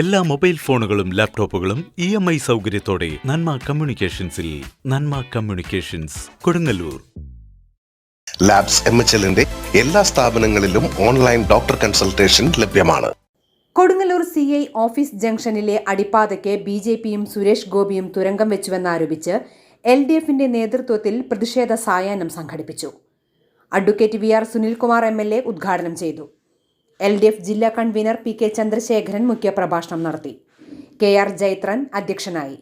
എല്ലാ മൊബൈൽ ഫോണുകളും ലാപ്ടോപ്പുകളും ഇ എം ഐ സൗകര്യത്തോടെ Nanma കമ്മ്യൂണിക്കേഷൻസിൽ Nanma communications Kodungallur. Labs M H എല്ലിന്റെ എല്ലാ സ്ഥാപനങ്ങളിലും ഓൺലൈൻ ഡോക്ടർ കൺസൾട്ടേഷൻ ലഭ്യമാണ്. കൊടുങ്ങല്ലൂർ സി ഐ ഓഫീസ് ജംഗ്ഷനിലെ അടിപ്പാതയ്ക്ക് ബി ജെ പിയും സുരേഷ് ഗോപിയും തുരങ്കം വെച്ചുവെന്നാരോപിച്ച് എൽ ഡി എഫിന്റെ നേതൃത്വത്തിൽ പ്രതിഷേധ സായാഹ്നം സംഘടിപ്പിച്ചു. Advocate V R Sunilkumar M L A ഉദ്ഘാടനം ചെയ്തു. എൽ ഡി എഫ് ജില്ലാ കൺവീനർ പി കെ ചന്ദ്രശേഖരൻ മുഖ്യപ്രഭാഷണം നടത്തി. കെ ആർ ജൈത്രൻ അധ്യക്ഷനായി.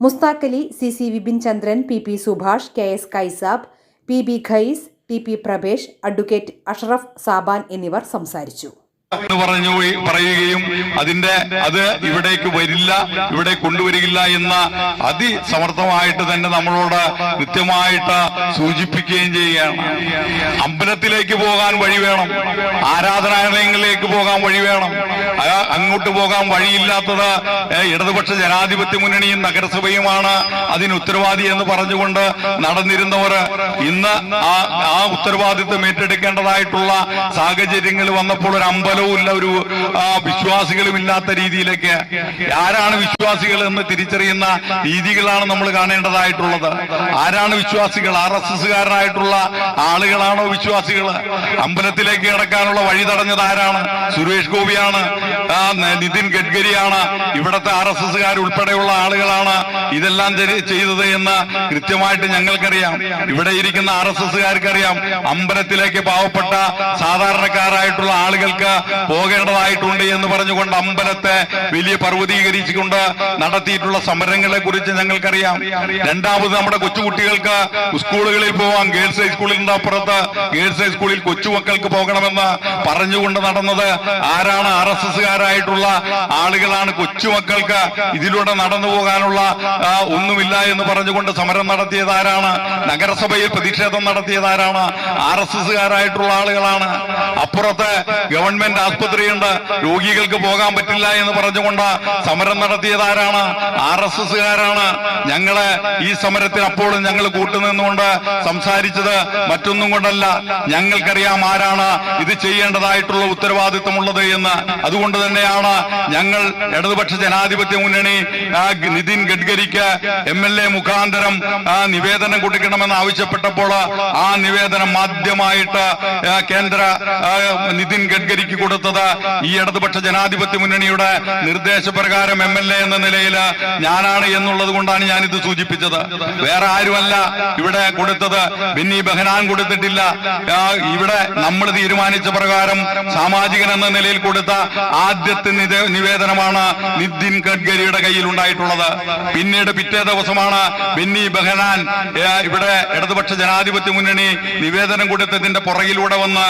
Musthaqali C C Vipin Chandran P P Subhash K S Kaisab P B Khais T P Prabhesh advocate Ashraf Saban എന്നിവർ സംസാരിച്ചു. എന്ന് പറഞ്ഞു പറയുകയും അതിന്റെ അത് ഇവിടേക്ക് വരില്ല ഇവിടെ കൊണ്ടുവരില്ല എന്ന അതിസമർത്ഥമായിട്ട് തന്നെ നമ്മളോട് കൃത്യമായിട്ട് സൂചിപ്പിക്കുകയും ചെയ്യുകയാണ്. അമ്പലത്തിലേക്ക് പോകാൻ വഴി വേണം ആരാധനാലയങ്ങളിലേക്ക് പോകാൻ വഴി വേണം. അങ്ങോട്ട് പോകാൻ വഴിയില്ലാത്തത് ഇടതുപക്ഷ ജനാധിപത്യ മുന്നണിയും നഗരസഭയുമാണ് അതിന് ഉത്തരവാദി എന്ന് പറഞ്ഞുകൊണ്ട് നടന്നിരുന്നവർ ഇന്ന് ആ ആ ഉത്തരവാദിത്വം ഏറ്റെടുക്കേണ്ടതായിട്ടുള്ള സാഹചര്യങ്ങൾ വന്നപ്പോൾ ഒരു അമ്പലവും ഇല്ല ഒരു വിശ്വാസികളും ഇല്ലാത്ത രീതിയിലേക്ക് ആരാണ് വിശ്വാസികൾ എന്ന് തിരിച്ചറിയുന്ന രീതികളാണ് നമ്മൾ കാണേണ്ടതായിട്ടുള്ളത്. ആരാണ് വിശ്വാസികൾ? ആർ എസ് എസ്സുകാരനായിട്ടുള്ള ആളുകളാണോ വിശ്വാസികൾ? അമ്പലത്തിലേക്ക് കിടക്കാനുള്ള വഴി തടഞ്ഞത് ആരാണ്? സുരേഷ് ഗോപിയാണ്. നിതിൻ ഗഡ്കരിയാണ്. ഇവിടത്തെ ആർ എസ് എസ്സുകാർ ഉൾപ്പെടെയുള്ള ആളുകളാണ് ഇതെല്ലാം ചെയ്ത് ചെയ്തത് എന്ന് കൃത്യമായിട്ട് ഞങ്ങൾക്കറിയാം. ഇവിടെ ഇരിക്കുന്ന ആർ എസ് എസ്സുകാർക്കറിയാം. അമ്പലത്തിലേക്ക് പാവപ്പെട്ട സാധാരണക്കാരായിട്ടുള്ള ആളുകൾക്ക് പോകേണ്ടതായിട്ടുണ്ട് എന്ന് പറഞ്ഞുകൊണ്ട് അമ്പലത്തെ വലിയ പർവതീകരിച്ചുകൊണ്ട് നടത്തിയിട്ടുള്ള സമരങ്ങളെ കുറിച്ച് ഞങ്ങൾക്കറിയാം. രണ്ടാമത് നമ്മുടെ കൊച്ചുകുട്ടികൾക്ക് സ്കൂളുകളിൽ പോവാം. ഗേൾസ് ഹൈസ്കൂളിന്റെ അപ്പുറത്ത്. ഗേൾസ് ഹൈസ്കൂളിൽ കൊച്ചുമക്കൾക്ക് പോകണമെന്ന് പറഞ്ഞുകൊണ്ട് നടന്നത് ആരാണ് ആർ എസ് എസ്സുകാരായിട്ടുള്ള ആളുകളാണ് കൊച്ചുമക്കൾക്ക് ഇതിലൂടെ നടന്നു പോകാനുള്ള ഒന്നുമില്ല എന്ന് പറഞ്ഞുകൊണ്ട് സമരം നടത്തിയതാരാണ് നഗരസഭയിൽ പ്രതിഷേധം നടത്തിയതാരാണ് ആർ എസ് എസ്സുകാരായിട്ടുള്ള ആളുകളാണ്. അപ്പുറത്ത് ഗവൺമെന്റ് ആസ്പത്രിയുണ്ട്. രോഗികൾക്ക് പോകാൻ പറ്റില്ല എന്ന് പറഞ്ഞുകൊണ്ട് സമരം നടത്തിയതാരാണ് ആർ എസ് എസ്സുകാരാണ്. ഞങ്ങൾ ഈ സമരത്തിന് അപ്പോഴും ഞങ്ങൾ കൂട്ടുനിന്നുകൊണ്ട് സംസാരിച്ചത് മറ്റൊന്നും കൊണ്ടല്ല. ഞങ്ങൾക്കറിയാം ആരാണ് ഇത് ചെയ്യേണ്ടതായിട്ടുള്ള ഉത്തരവാദിത്വമുള്ളത് എന്ന്. അതുകൊണ്ട് തന്നെയാണ് ഞങ്ങൾ ഇടതുപക്ഷ ജനാധിപത്യ മുന്നണി നിതിൻ നിതിൻ ഗഡ്കരിക്ക് എം എൽ എ മുഖാന്തരം നിവേദനം കൊടുക്കണമെന്ന് ആവശ്യപ്പെട്ടപ്പോൾ ആ നിവേദനം ആദ്യമായിട്ട് കേന്ദ്ര നിതിൻ ഗഡ്കരിക്ക് കൊടുത്തത് ഈ ഇടതുപക്ഷ ജനാധിപത്യ മുന്നണിയുടെ നിർദ്ദേശപ്രകാരം എം എൽ എ എന്ന നിലയിൽ ഞാനാണ് എന്നുള്ളത് കൊണ്ടാണ് ഞാനിത് സൂചിപ്പിച്ചത്. വേറെ ആരുമല്ല ഇവിടെ കൊടുത്തത്. ബെന്നി ബഹനാൻ കൊടുത്തിട്ടില്ല. ഇവിടെ നമ്മൾ തീരുമാനിച്ച പ്രകാരം സാമാജികൻ എന്ന നിലയിൽ കൊടുത്ത ആദ്യത്തെ നിവേദനമാണ് നിതിൻ ഗഡ്കരിയുടെ കയ്യിൽ ഉണ്ടായിട്ടുള്ളത് പിന്നീട് പിറ്റേ ദിവസമാണ് ബെന്നി ബഹനാൻ. ഇവിടെ ഇടതുപക്ഷ ജനാധിപത്യ മുന്നണി നിവേദനം കൊടുത്തതിന്റെ പുറകിലൂടെ വന്ന്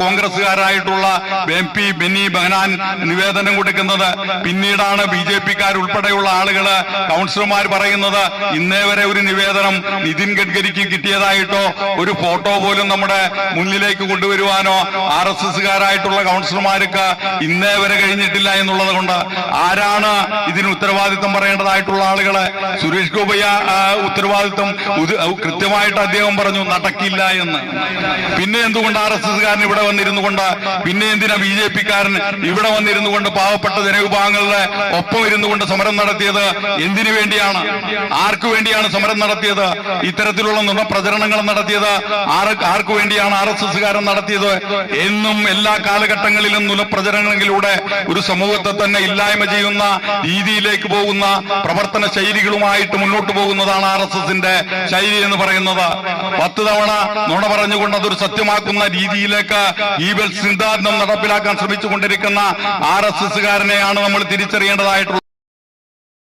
കോൺഗ്രസുകാരായിട്ടുള്ള എം പി ബെന്നി ബഹനാൻ നിവേദനം കൊടുക്കുന്നത്. പിന്നീടാണ് ബി ജെ പിക്കാർ ഉൾപ്പെടെയുള്ള ആളുകൾ കൗൺസിലർമാർ പറയുന്നത് ഇന്നേ വരെ ഒരു നിവേദനം നിതിൻ ഗഡ്കരിക്ക് കിട്ടിയതായിട്ടോ ഒരു ഫോട്ടോ പോലും നമ്മുടെ മുന്നിലേക്ക് കൊണ്ടുവരുവാനോ ആർ എസ് എസ്സുകാരായിട്ടുള്ള കൗൺസിലർമാർക്ക് ഇന്നേ വരെ കഴിഞ്ഞിട്ടില്ല എന്നുള്ളത് കൊണ്ട് ആരാണ് ഇതിന് ഉത്തരവാദിത്വം പറയേണ്ടതായിട്ടുള്ള സുരേഷ് ഗോപയ്യ ഉത്തരവാദിത്വം കൃത്യമായിട്ട് അദ്ദേഹം പറഞ്ഞു നടക്കില്ല എന്ന്. പിന്നെ എന്തുകൊണ്ട് ആർ എസ് കാരൻ ഇവിടെ വന്നിരുന്നു കൊണ്ട് പിന്നെ എന്തിനാ ബി ജെ പിക്കാരൻ ഇവിടെ വന്നിരുന്നു കൊണ്ട് പാവപ്പെട്ട ജനവിഭാഗങ്ങളുടെ ഒപ്പം ഇരുന്നു കൊണ്ട് സമരം നടത്തിയത്? എന്തിനു വേണ്ടിയാണ്? ആർക്കു വേണ്ടിയാണ് സമരം നടത്തിയത്? ഇത്തരത്തിലുള്ള നുണപ്രചരണങ്ങൾ നടത്തിയത് ആര് ആർക്കു വേണ്ടിയാണ് ആർ എസ് എസ്കാരൻ നടത്തിയത്? എന്നും എല്ലാ കാലഘട്ടങ്ങളിലും നുണപ്രചരണങ്ങളിലൂടെ ഒരു സമൂഹത്തെ തന്നെ ഇല്ലായ്മ ചെയ്യുന്ന രീതിയിലേക്ക് പോകുന്ന പ്രവർത്തന ശൈലികളുമായിട്ട് മുന്നോട്ട് പോകുന്നതാണ് ആർ എസ് എസിന്റെ ശൈലി എന്ന് പറയുന്നത്. പത്ത് തവണ നുണ പറഞ്ഞുകൊണ്ട് അതൊരു സത്യമാക്കുന്ന രീതിയിലേക്ക് ഈ സിദ്ധാന്തം നടപ്പിലാക്കാൻ ശ്രമിച്ചുകൊണ്ടിരിക്കുന്ന ആർ എസ് എസ്സുകാരനെയാണ് നമ്മൾ തിരിച്ചറിയേണ്ടതായിട്ടുള്ളത്.